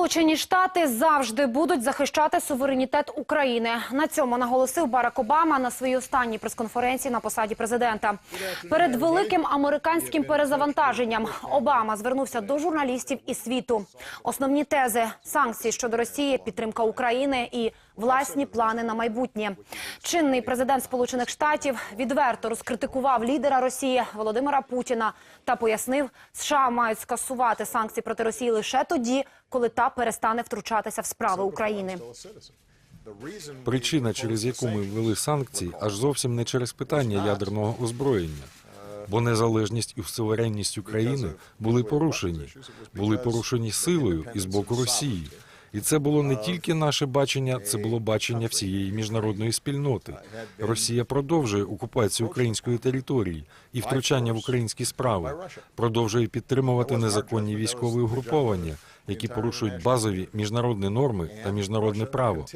Сполучені Штати завжди будуть захищати суверенітет України. На цьому наголосив Барак Обама на своїй останній прес-конференції на посаді президента. Перед великим американським перезавантаженням Обама звернувся до журналістів і світу. Основні тези санкції щодо Росії, підтримка України і власні плани на майбутнє. Чинний президент Сполучених Штатів відверто розкритикував лідера Росії Володимира Путіна та пояснив, США мають скасувати санкції проти Росії лише тоді, коли та перестане втручатися в справи України. Причина, через яку ми ввели санкції, аж зовсім не через питання ядерного озброєння. Бо незалежність і суверенність України були порушені, були порушені силою і з боку Росії. І це було не тільки наше бачення, це було бачення всієї міжнародної спільноти. Росія продовжує окупацію української території і втручання в українські справи, продовжує підтримувати незаконні військові угруповання, які порушують базові міжнародні норми та міжнародне право.